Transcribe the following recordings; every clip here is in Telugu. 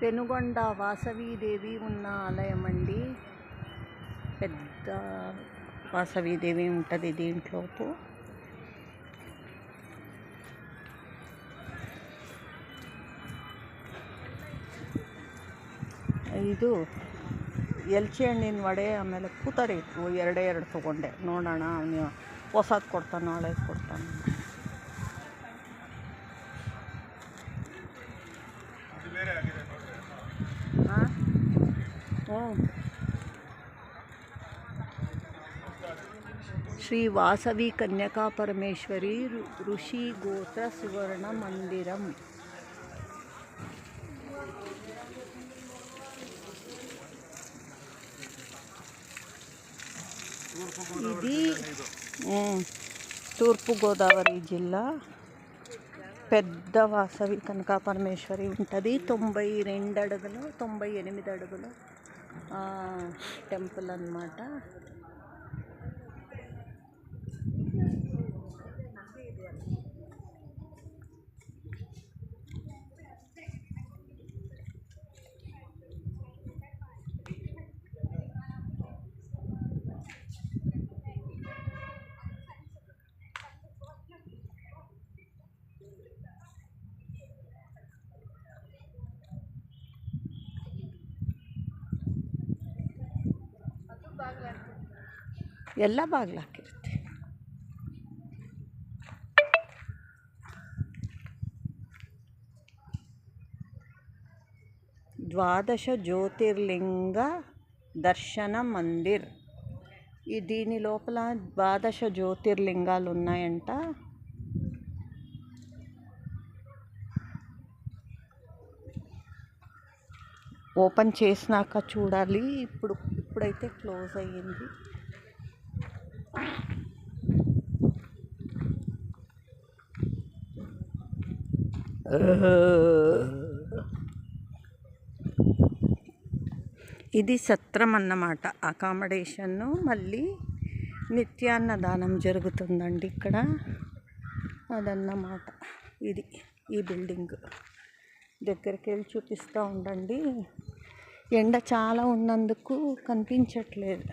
పెనుగొండ వాసవీదేవి ఉన్న ఆలయం అండి పెద్ద వాసవీదేవి ఉంటుంది దీంట్లోపు ಇದು ಎಲ್ಚಿ ಹಣ್ಣಿನ ವಡೆ ಆಮೇಲೆ ಕೂತರಿ ಇತ್ತು ಎರಡೇ ಎರಡು ತೊಗೊಂಡೆ ನೋಡೋಣ ಅವನು ಹೊಸದು ಕೊಡ್ತಾನೋ ಹಳೇದು ಕೊಡ್ತಾನೋ శ్రీ వాసవి కన్యకా పరమేశ్వరి ఋషి గోత్ర సువర్ణ మందిరం. ఇది తూర్పుగోదావరి జిల్లా పెద్ద వాసవి కనకాపరమేశ్వరి ఉంటుంది. తొంభై రెండు అడుగులు తొంభై ఎనిమిది అడుగులు. టెంపుల్ అన్నమాట. ಎಲ್ಲ ಬಾಗಿಲು ಹಾಕಿರುತ್ತೆ ద్వాదశ జ్యోతిర్లింగ దర్శన మందిర్ ఈ దీని లోపల ద్వాదశ జ్యోతిర్లింగాలు ఉన్నాయంట ఓపెన్ చేసినాక చూడాలి. ఇప్పుడు ఇప్పుడైతే క్లోజ్ అయ్యింది. ఇది సత్రం అన్నమాట. అకామిడేషన్ను మళ్ళీ నిత్యాన్నదానం జరుగుతుందండి ఇక్కడ. అదన్నమాట. ఇది ఈ బిల్డింగ్. దగ్గరికి వెళ్ళి చూపిస్తూ ఉండండి ఎండ చాలా ఉన్నందుకు కనిపించట్లేదు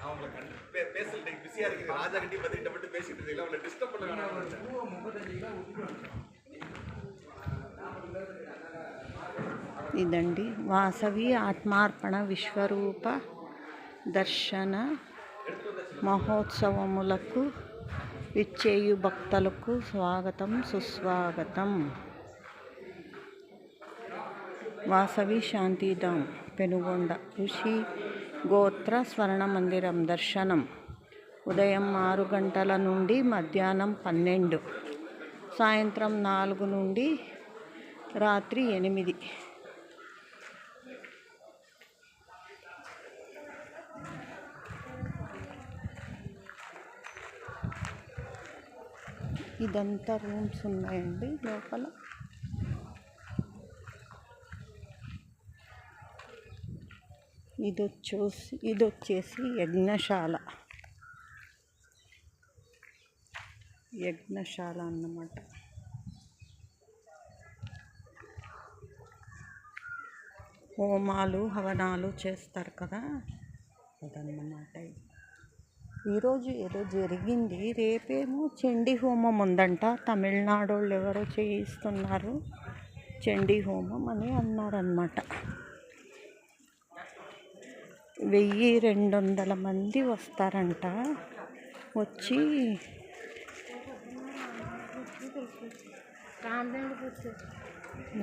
அவங்கள கண்டு பே- பேசல பிஸியா இருக்கு ராஜா கட்டி பதிக்கிட்ட மட்டும் பேசிட்டு இருக்கீங்களா அவங்கள டிஸ்டர்ப் பண்ண வேணாம் ఇదండి. వాసవి ఆత్మార్పణ విశ్వరూప దర్శన మహోత్సవములకు విచ్చేయు భక్తులకు స్వాగతం సుస్వాగతం. వాసవి శాంతిధాం పెనుగొండ ఋషి గోత్ర స్వర్ణ మందిరం దర్శనం. ఉదయం ఆరు గంటల నుండి మధ్యాహ్నం పన్నెండు. సాయంత్రం నాలుగు నుండి రాత్రి ఎనిమిది. ఇదంతా రూమ్స్ ఉన్నాయండి లోపల. ఇది వచ్చేసి ఇది వచ్చేసి యజ్ఞశాల. యజ్ఞశాల అన్నమాట. హోమాలు హవనాలు చేస్తారు కదా? అదన్నమాట ఇది. ఈరోజు ఏదో జరిగింది. రేపేమో చండీ హోమం ఉందంట. తమిళనాడు వాళ్ళు ఎవరో చేయిస్తున్నారు చండీ హోమం అని అన్నారనమాట వెయ్యి రెండు వందల మంది వస్తారంట. వచ్చి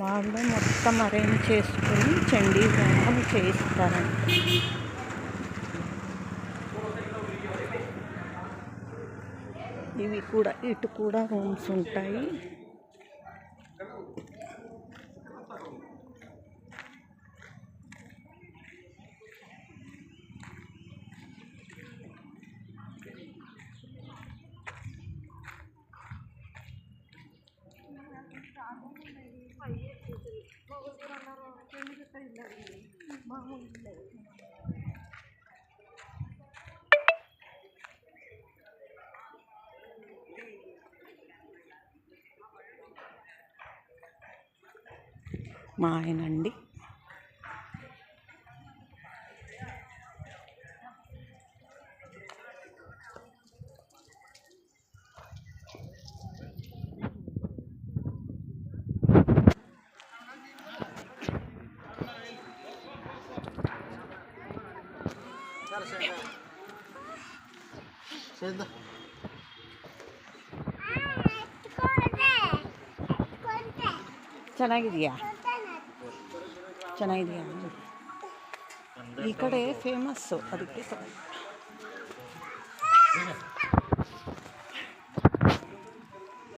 వాళ్ళు మొత్తం అరేంజ్ చేసుకొని చండీ హోమం చేయిస్తారంట. ఇవి కూడా ఇటు కూడా రూమ్స్ ఉంటాయి మా ఆయనండి చేద్దాం ಚೆನ್ನಾಗಿದೆಯಾ ಚೆನ್ನಾಗಿದೆಯಾ ಈ ಕಡೆ ಫೇಮಸ್ಸು ಅದಕ್ಕೆ